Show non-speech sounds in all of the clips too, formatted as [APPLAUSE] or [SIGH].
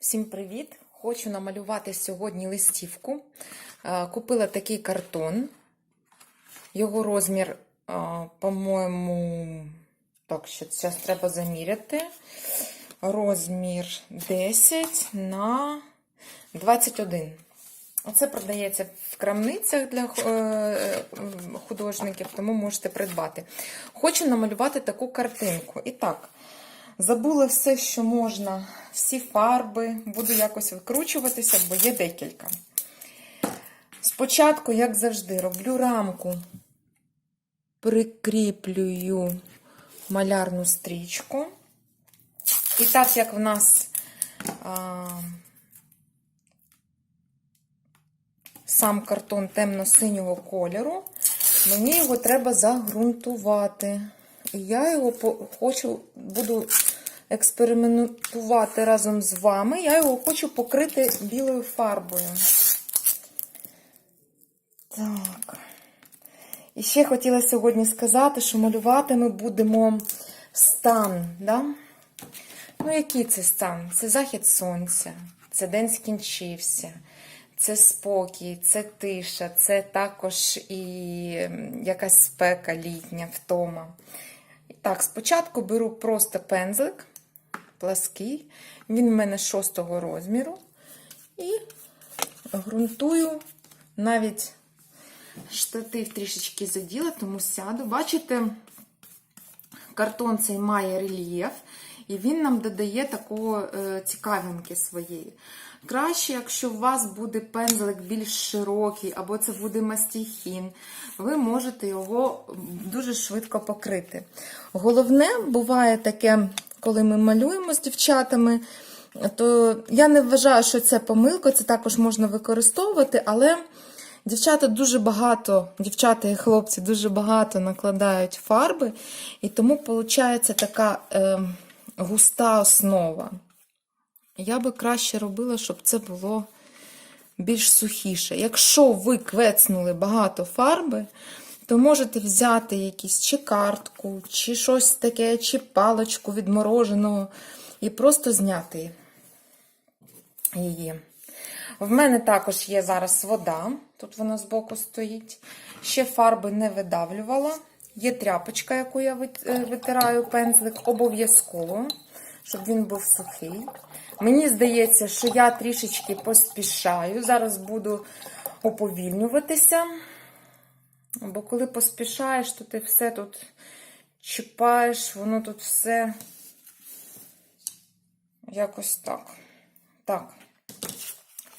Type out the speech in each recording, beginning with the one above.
Всім привіт! Хочу намалювати сьогодні листівку. Е, Купила такий картон. Його розмір, е, по-моєму, так, що зараз треба заміряти. Розмір 10 на 21. Оце продається в крамницях для е, художників, тому можете придбати. Хочу намалювати таку картинку. І так, забула все, що можна, всі фарби, буду якось викручуватися, бо є декілька. Спочатку, як завжди, роблю рамку, прикріплюю малярну стрічку. І так як в нас а, сам картон темно-синього кольору, мені його треба загрунтувати. І я його хочу, буду експериментувати разом з вами. Я його хочу покрити білою фарбою. Так. І ще хотіла сьогодні сказати, що малювати ми будемо стан. Да? Ну, який це стан? Це захід сонця, це день скінчився, це спокій, це тиша, це також і якась спека літня, втома. Так, спочатку беру просто пензлик, плаский, він в мене шостого розміру. І ґрунтую навіть штатив трішечки заділа, тому сяду. Бачите, картон цей має рельєф, і він нам додає такого е, цікавинки своєї. Краще, якщо у вас буде пензлик більш широкий, або це буде мастихін, ви можете його дуже швидко покрити. Головне, буває таке, коли ми малюємо з дівчатами, то я не вважаю, що це помилка, це також можна використовувати, але дівчата дуже багато, дівчата і хлопці дуже багато накладають фарби, і тому виходить така е, густа основа. Я би краще робила, щоб це було більш сухіше. Якщо ви квецнули багато фарби, то можете взяти якісь чи картку, чи щось таке, чи паличку від мороженого, і просто зняти її. В мене також є зараз вода, тут вона збоку стоїть. Ще фарби не видавлювала. Є тряпочка, яку я е, витираю пензлик, обов'язково, щоб він був сухий. Мені здається, що я трішечки поспішаю. Зараз буду уповільнюватися. Бо коли поспішаєш, то ти все тут чіпаєш, воно тут все якось так. Так.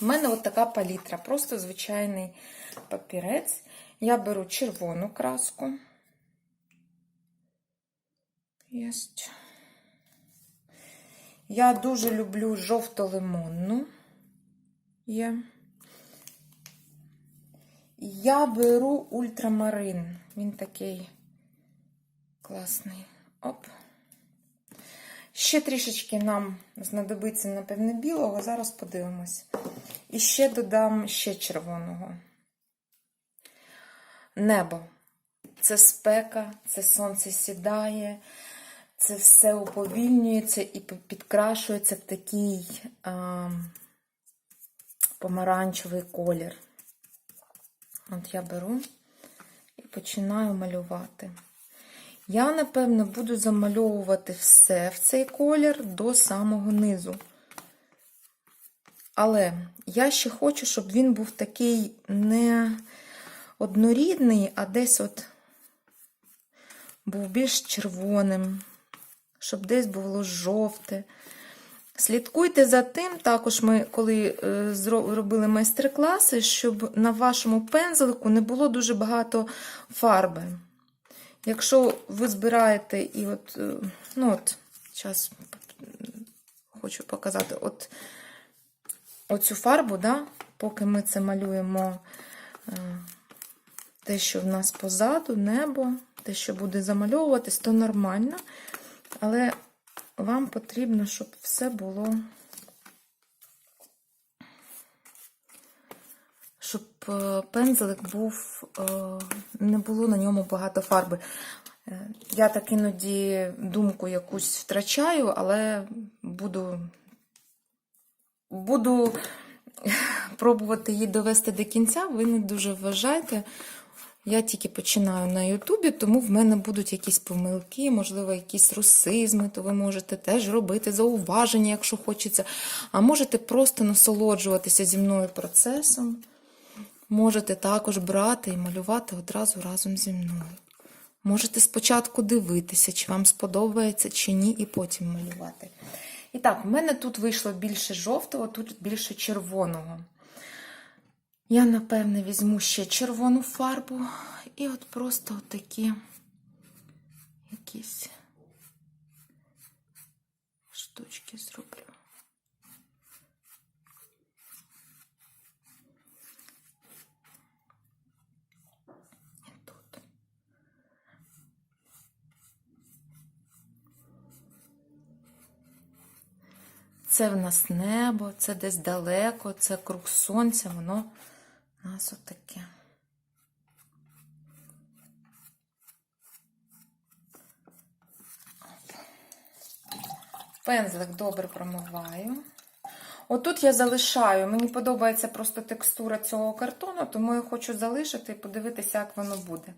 У мене от така палітра, просто звичайний папірець. Я беру червону краску. Єсть. Я дуже люблю жовто-лимонну. Є. Я беру ультрамарин. Він такий класний. Оп. Ще трішечки нам знадобиться, напевне, білого. Зараз подивимось. І ще додам ще червоного. Небо. Це спека, це сонце сідає, це все уповільнюється і підкрашується в такий а, помаранчевий колір. От я беру і починаю малювати. Я, напевно, буду замальовувати все в цей колір до самого низу. Але я ще хочу, щоб він був такий не однорідний, а десь от був більш червоним, щоб десь було жовте. Слідкуйте за тим, також ми, коли е, робили майстер-класи, щоб на вашому пензлику не було дуже багато фарби. Якщо ви збираєте і от, е, ну от, зараз хочу показати, от оцю фарбу, да, поки ми це малюємо, е, те, що в нас позаду, небо, те, що буде замальовуватись, то нормально. Але вам потрібно, щоб все було, щоб е, пензлик був, е, не було на ньому багато фарби. Е, Я так іноді думку якусь втрачаю, але буду буду [LAUGHS] пробувати її довести до кінця, ви не дуже вважайте. Я тільки починаю на Ютубі, тому в мене будуть якісь помилки, можливо, якісь русизми, то ви можете теж робити зауваження, якщо хочеться. А можете просто насолоджуватися зі мною процесом. Можете також брати і малювати одразу разом зі мною. Можете спочатку дивитися, чи вам сподобається, чи ні, і потім малювати. І так, в мене тут вийшло більше жовтого, тут більше червоного. Я, напевне, візьму ще червону фарбу і от просто такі якісь штучки зроблю. Це в нас небо, це десь далеко, це круг сонця, воно нас отаке. Пензлик добре промиваю. Отут я залишаю, мені подобається просто текстура цього картону, тому я хочу залишити і подивитися, як воно буде.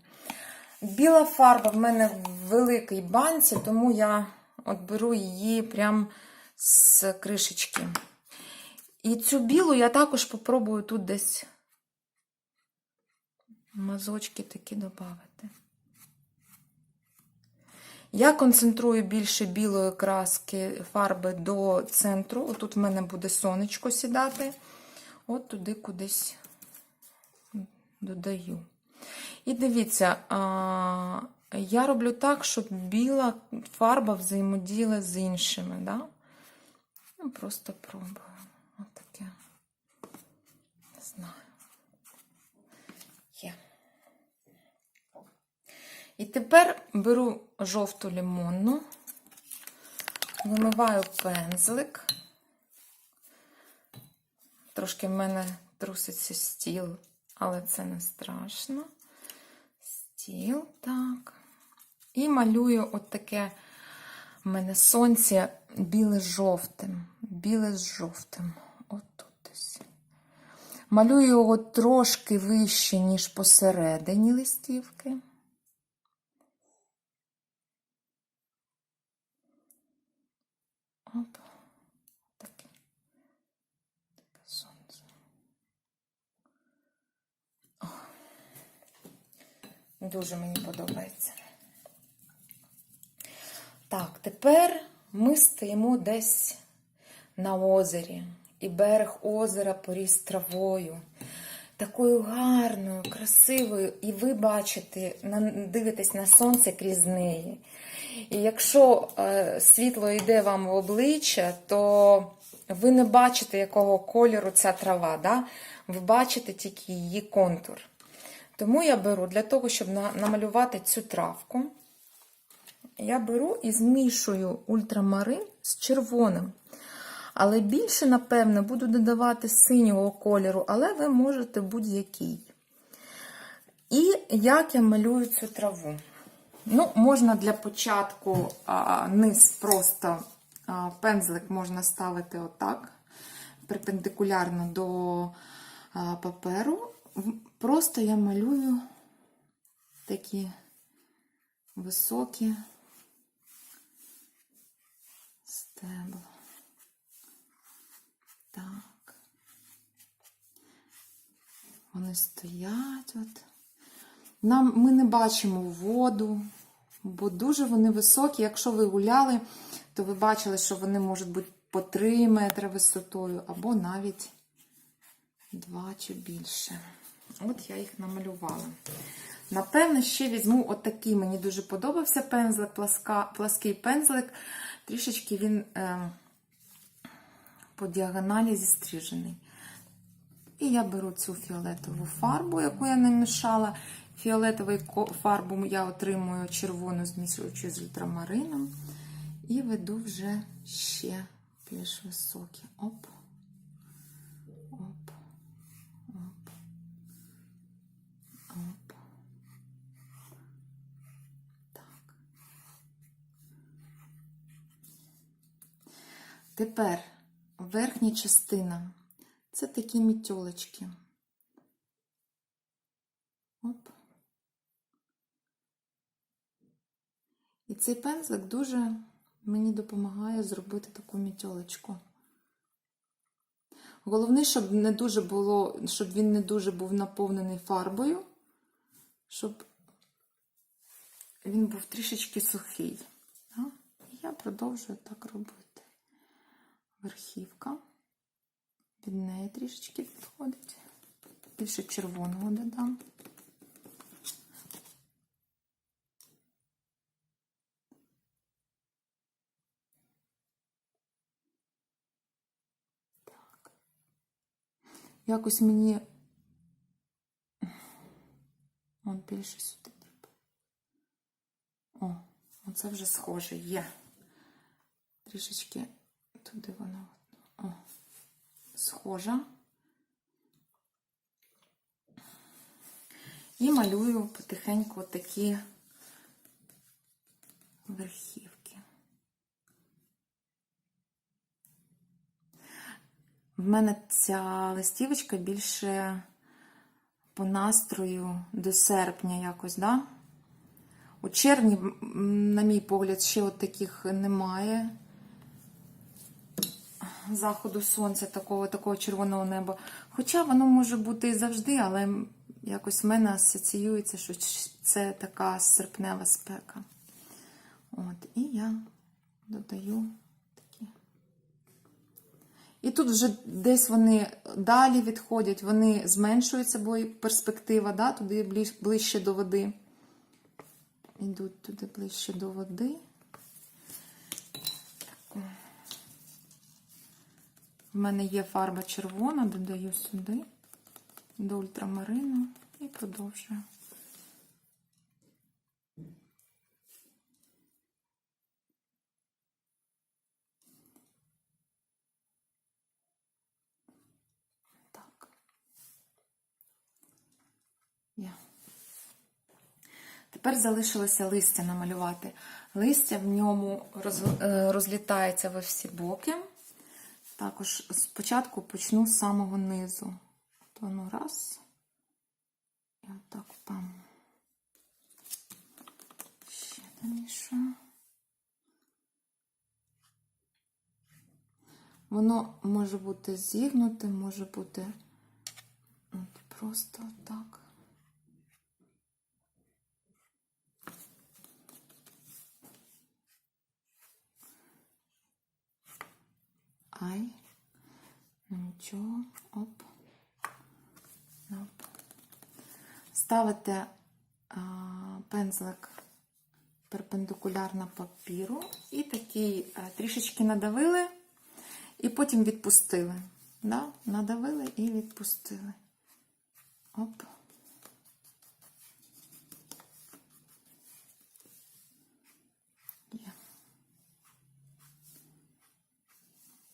Біла фарба в мене в великій банці, тому я от беру її прямо з кришечки. І цю білу я також попробую тут десь мазочки такі додати. Я концентрую більше білої краски фарби до центру. Отут в мене буде сонечко сідати. От туди кудись додаю. І дивіться, я роблю так, щоб біла фарба взаємодіяла з іншими. Да? Ну, просто пробую. Отаке. Не знаю. Є. І тепер беру жовту лимонну, вимиваю пензлик. Трошки в мене труситься стіл, але це не страшно. Стіл, так. І малюю от таке в мене сонце біле з жовтим. Біле з жовтим. От тут десь. Малюю його трошки вище, ніж посередині листівки. Оп. Таке. Таке сонце. О. Дуже мені подобається. Так, тепер ми стоїмо десь на озері, і берег озера поріс травою. Такою гарною, красивою, і ви бачите, дивитесь на сонце крізь неї. І якщо е, світло йде вам в обличчя, то ви не бачите, якого кольору ця трава. Да? Ви бачите тільки її контур. Тому я беру для того, щоб на- намалювати цю травку, я беру і змішую ультрамарин з червоним. Але більше, напевно, буду додавати синього кольору, але ви можете будь-який. І як я малюю цю траву? Ну, можна для початку а, низ просто а, пензлик можна ставити отак, перпендикулярно до а, паперу. Просто я малюю такі високі стебла. Так. Вони стоять от. Нам, ми не бачимо воду, бо дуже вони високі. Якщо ви гуляли, то ви бачили, що вони можуть бути по 3 метри висотою, або навіть 2 чи більше. От я їх намалювала. Напевно, ще візьму отакий. Мені дуже подобався пензлик, пласка, плаский пензлик. Трішечки він е, по діагоналі зістрижений. І я беру цю фіолетову фарбу, яку я намішала. Фіолетову ко- фарбу я отримую червону, змішуючи з ультрамарином. І веду вже ще більш високі. Оп. Оп. Оп. Оп. Так. Тепер верхня частина. Це такі мітьолочки. Оп. Цей пензлик дуже мені допомагає зробити таку мітьолочку. Головне, щоб не дуже було, щоб він не дуже був наповнений фарбою, щоб він був трішечки сухий. І я продовжую так робити. Верхівка. Від неї трішечки відходить. Більше червоного додам. Якось мені От більше сюди треба. О, оце вже схоже є. Трішечки туди воно. О, схожа. І малюю потихеньку такі верхівки. В мене ця листівочка більше по настрою до серпня якось, да? У червні, на мій погляд, ще от таких немає заходу сонця, такого, такого червоного неба. Хоча воно може бути і завжди, але якось в мене асоціюється, що це така серпнева спека. От, і я додаю. І тут вже десь вони далі відходять, вони зменшуються, бо перспектива, да, туди ближче до води. Йдуть туди ближче до води. В мене є фарба червона, додаю сюди до ультрамарину і продовжую. Так. Є. Тепер залишилося листя намалювати. Листя в ньому е, розлітається во всі боки. Також спочатку почну з самого низу. Воно раз. І отак пам. Ще намішаю. Воно може бути зігнуте, може бути просто так. Ай. Ну нічого. Оп. Оп. Ставите а, пензлик перпендикулярно папіру і такий а, трішечки надавили, і потім відпустили. Да? Надавили і відпустили. Оп. Є.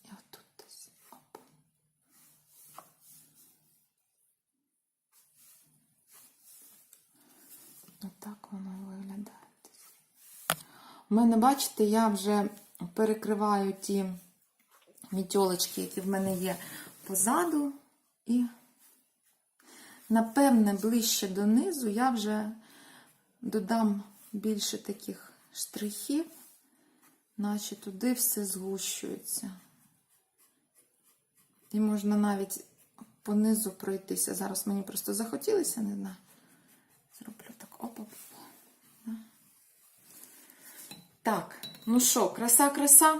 І отут десь. Оп. Отак воно виглядає. У мене, бачите, я вже перекриваю ті мітьолочки, які в мене є позаду, і, напевне, ближче донизу я вже додам більше таких штрихів, наче туди все згущується. І можна навіть понизу пройтися. Зараз мені просто захотілося, не знаю. Зроблю так. Оп-оп. Так, ну що, краса-краса.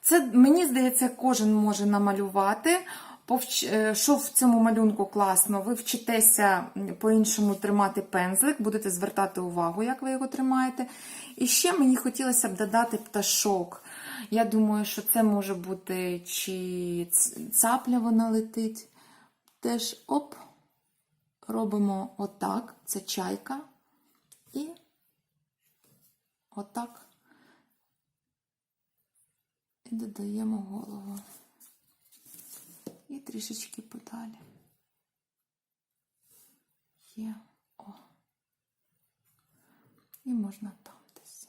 Це, мені здається, кожен може намалювати. Е, Що в цьому малюнку класно? Ви вчитеся по-іншому тримати пензлик, будете звертати увагу, як ви його тримаєте. І ще мені хотілося б додати пташок. Я думаю, що це може бути чи цапля вона летить. Теж оп, робимо отак, це чайка. І отак. І додаємо голову. І трішечки подалі. Є. О. І можна там десь.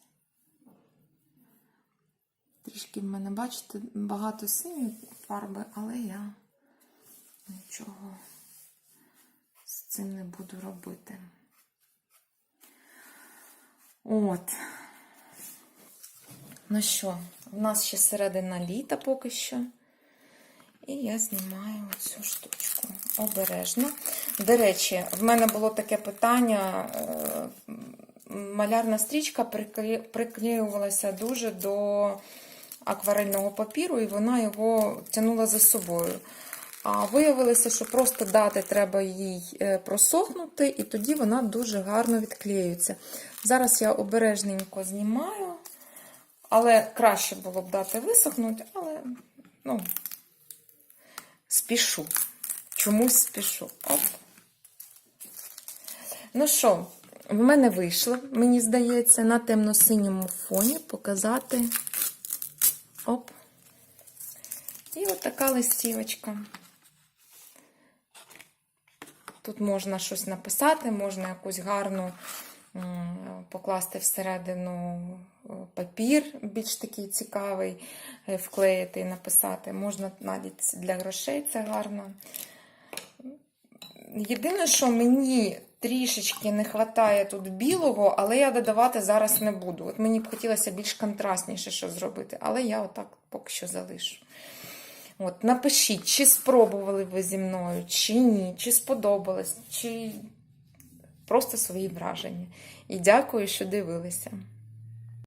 трішки в мене, бачите, багато синьої фарби, але я нічого з цим не буду робити. От. Ну що, в нас ще середина літа поки що. І я знімаю цю штучку обережно. До речі, в мене було таке питання. е, Малярна стрічка приклеювалася дуже до акварельного папіру, і вона його тягнула за собою. А виявилося, що просто дати треба їй е, просохнути, і тоді вона дуже гарно відклеюється. Зараз я обережненько знімаю, але краще було б дати висохнути, але ну, спішу. Чомусь спішу. Оп. Ну що, в мене вийшло, мені здається, на темно-синьому фоні показати. Оп. І от така листівочка. Тут можна щось написати, можна якусь гарну покласти всередину папір, більш такий цікавий, е, вклеїти і написати. Можна навіть для грошей це гарно. Єдине, що мені трішечки не вистачає тут білого, але я додавати зараз не буду. От мені б хотілося більш контрастніше що зробити, але я отак поки що залишу. От, напишіть, чи спробували ви зі мною, чи ні, чи сподобалось, чи просто свої враження. І дякую, що дивилися.